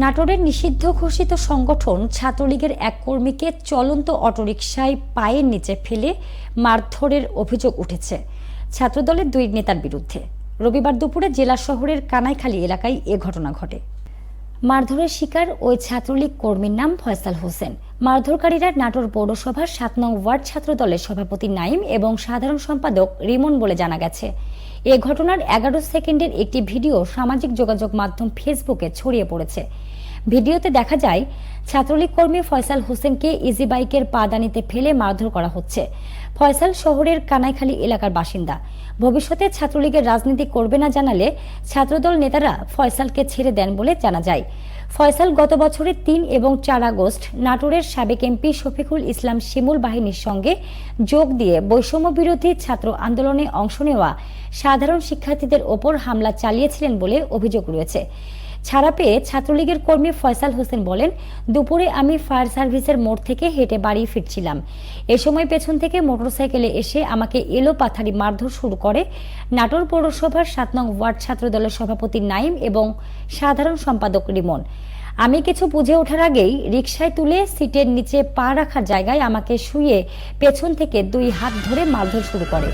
নাটোরের নিষিদ্ধ ঘোষিত সংগঠন ছাত্রলীগের এক কর্মীকে চলন্ত অটোরিকশায় পায়ের নিচে ফেলে মারধরের অভিযোগ উঠেছে। ছাত্রদলের দুই নেতার বিরুদ্ধে। রবিবার দুপুরে জেলা শহরের কানাইখালী এলাকায় এ ঘটনা ঘটে। মারধরের শিকার ওই ছাত্রলীগ কর্মীর নাম ফয়সাল হোসেন। মারধরকারীরা নাটোর পৌরসভার সাত নং ওয়ার্ড ছাত্র দলের সভাপতি নাইম এবং সাধারণ সম্পাদক রিমন বলে জানা গেছে। এ ঘটনার এগারো সেকেন্ডের একটি ভিডিও সামাজিক যোগাযোগ মাধ্যম ফেসবুকে ছড়িয়ে পড়েছে। ভিডিওতে দেখা যায়, ছাত্রলীগ কর্মী ফয়সাল হোসেনকে ইজি বাইকের পাদানিতে ফেলে মারধর করা হচ্ছে। ফয়সাল শহরের কানাইখালী এলাকার বাসিন্দা। ভবিষ্যতে ছাত্রলীগের রাজনীতি করবে না জানালে ছাত্রদল নেতারা ফয়সালকে ছেড়ে দেন বলে জানা যায়। ফয়সাল গত বছরের তিন এবং চার আগস্ট নাটোরের সাবেক এমপি শফিকুল ইসলাম শিমুল বাহিনীর সঙ্গে যোগ দিয়ে বৈষম্য বিরোধী ছাত্র আন্দোলনে অংশ নেওয়া সাধারণ শিক্ষার্থীদের ওপর হামলা চালিয়েছিলেন বলে অভিযোগ রয়েছে। ছাড়া পেয়ে ছাত্রলীগের কর্মী ফয়সাল হোসেন বলেন, দুপুরে আমি ফায়ার সার্ভিসের মোড় থেকে হেঁটে বাড়ি ফিরছিলাম। এ সময় পেছন থেকে মোটরসাইকেলে এসে আমাকে এলো পাথারি মারধর শুরু করে। নাটোর পৌরসভার সাত নং ওয়ার্ড ছাত্রদলের সভাপতি নাইম এবং সাধারণ সম্পাদক রিমন। আমি কিছু বুঝে ওঠার আগেই রিকশায় তুলে সিটের নিচে পা রাখার জায়গায় আমাকে শুয়ে পেছন থেকে দুই হাত ধরে মারধর শুরু করে।